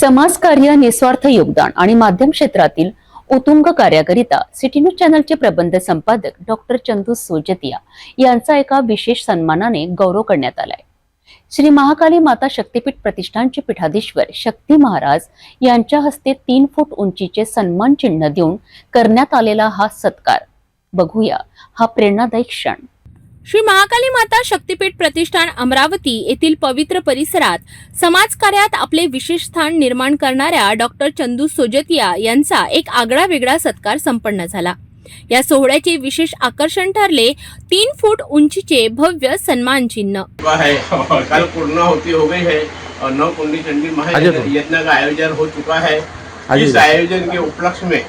समाजकार्य निस्वार्थ योगदान आणि माध्यम क्षेत्रातील उत्तुंग कार्याकरिता सिटी न्यूज चॅनलचे प्रबंध संपादक डॉक्टर चंदू सोजतिया यांचा एका विशेष सन्मानाने गौरव करण्यात आलाय. श्री महाकाली माता शक्तीपीठ प्रतिष्ठानचे पीठाधीश्वर शक्ती महाराज यांच्या हस्ते तीन फूट उंचीचे सन्मान चिन्ह देऊन करण्यात आलेला हा सत्कार. बघूया हा प्रेरणादायी क्षण. श्री महाकाली माता शक्तीपीठ प्रतिष्ठान अमरावती येथील पवित्र परिसरात समाजकार्यात आपले विशेष स्थान निर्माण करणाऱ्या डॉक्टर चंदू सोजतिया यांचा एक आगळा वेगळा सत्कार संपन्न झाला. या सोहळ्याचे विशेष आकर्षण ठरले तीन फूट उंचीचे भव्य सन्मान चिन्ह. चुका कल पूर्णा होती हो गई है और नौ कुंडी चंडी महायज्ञ का आयोजन हो चुका है. इस आयोजन के उपलक्ष्य में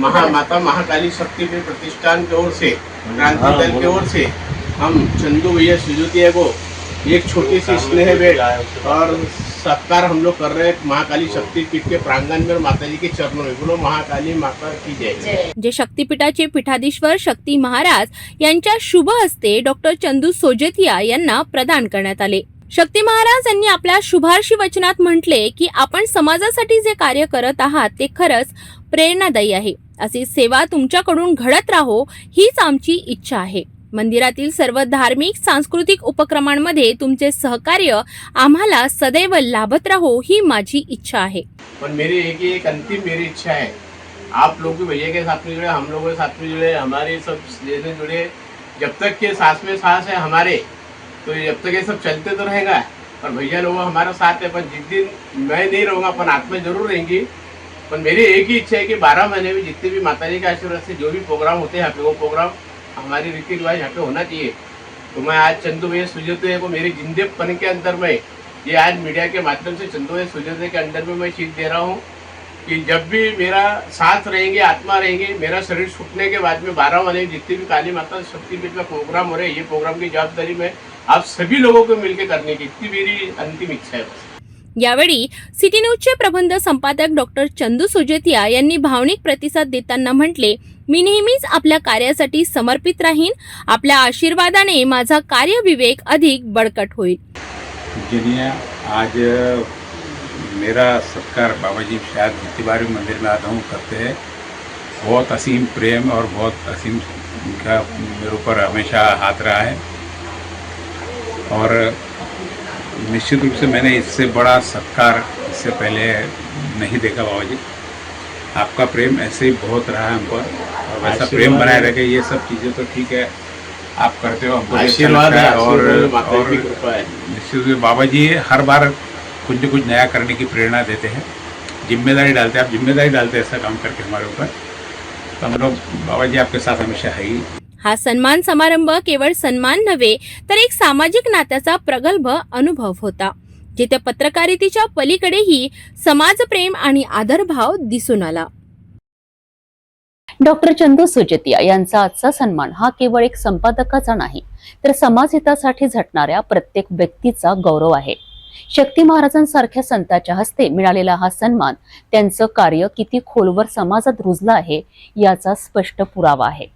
महा माता महाकाली शक्ति पीठ प्रतिष्ठान की ओर से क्रांति दल की ओर से हम चंदू भैया सुजुतिया को एक छोटी सी स्नेह भेंट और सत्कार हम लोग कर रहे हैं महाकाली शक्ति पीठ के प्रांगण में और माता जी के चरणों में। बोलो महाकाली माता की जय। जे शक्तीपीठाचे पीठाधीश्वर शक्ती महाराज यांच्या शुभ हस्ते डॉक्टर चंदू सोजतिया यांना प्रदान करण्यात आले. शक्ती महाराज यांनी आपल्या शुभारशी वचनात म्हटले की आपण समाजासाठी जे कार्य करत आहात ते खरंच प्रेरणादायी आहे. अशी सेवा तुमच्याकडून घडत राहो हीच आमची इच्छा आहे. मंदिरातील सर्व धार्मिक सांस्कृतिक उपक्रमांमध्ये तुमचे सहकार्य आम्हाला सदैव लाभत राहो ही माझी इच्छा आहे. पण मेरी एक एक अंतिम मेरी इच्छा है आप लोग भी भैया के साथ में जुड़े हम लोग के साथ में जुड़े हमारे सब जैसे जुड़े जब तक के सास में सास है हमारे तो जब तक ये सब चलते तो रहेगा। पर भैया लोग हमारा साथ है, पर जिस दिन मैं नहीं रहूँगा, अपन आत्मा ज़रूर रहेंगी। पर मेरी एक ही इच्छा है कि बारह महीने में जितने भी माता जी के आशीर्वाद से जो भी प्रोग्राम होते हैं यहाँ पे वो प्रोग्राम हमारी रीति रिवाज यहाँ पे होना चाहिए। तो मैं आज चंदू भैया सुजोते को मेरे जिंदेपन के अंदर में, ये आज मीडिया के माध्यम से चंदू भैया सुजोते के अंदर में मैं चीज़ दे रहा हूँ कि जब भी मेरा साथ रहेंगे, आत्मा रहेंगे, मेरा शरीर छूटने के बाद में बारह महीने जितनी भी काली माता शक्तिपीठ का प्रोग्राम हो रहे हैं, ये प्रोग्राम की जवाबदारी मैं आप सभी लोगों को मिलकर करने की इतनी मेरी अंतिम इच्छा है यावेळी सिटी न्यूजचे प्रबंध संपादक डॉक्टर चंदू सुजेतिया यांनी भावनिक प्रतिसाद देताना म्हटले मी नेहमीच आपल्या कार्यासाठी समर्पित राहीन. आपल्या आशीर्वादाने माझा कार्यविवेक अधिक बळकट होईल. जिन्हें आज मेरा सत्कार बाबा जी शायद जितबारी मंदिर में आता हूँ करते हैं. बहुत असीम प्रेम और बहुत असीम उनका मेरे ऊपर हमेशा हाथ रहा है. और निश्चित रूप से मैंने इससे बड़ा सत्कार इससे पहले नहीं देखा बाबा जी। आपका प्रेम ऐसे ही बहुत रहा है हम पर और वैसा प्रेम बनाए रखे ये सब चीज़ें तो ठीक है आप करते हो हमको अच्छा आशीर्वाद है और और निश्चित रूप से बाबा जी हर बार कुछ न कुछ नया करने की प्रेरणा देते हैं। ज़िम्मेदारी डालते हैं आप ज़िम्मेदारी डालते हैं ऐसा काम करके हमारे ऊपर। तो हम लोग बाबा जी आपके साथ हमेशा है ही। हा सन्मान समारंभ केवळ सन्मान नव्हे तर एक सामाजिक नात्याचा प्रगल्भ अनुभव होता. जिथे पत्रकारितेच्या पलीकडेही समाजप्रेम आणि आदरभाव दिसून आला. डॉक्टर चंदू सुजतिया यांचा आजचा सन्मान हा केवळ एक संपादकाचा नाही तर समाजहितासाठी झटणाऱ्या प्रत्येक व्यक्तीचा गौरव आहे. शक्ती महाराजांसारख्या संतांच्या हस्ते मिळालेला हा सन्मान त्यांचं कार्य किती खोलवर समाजात रुजलं आहे याचा स्पष्ट पुरावा आहे.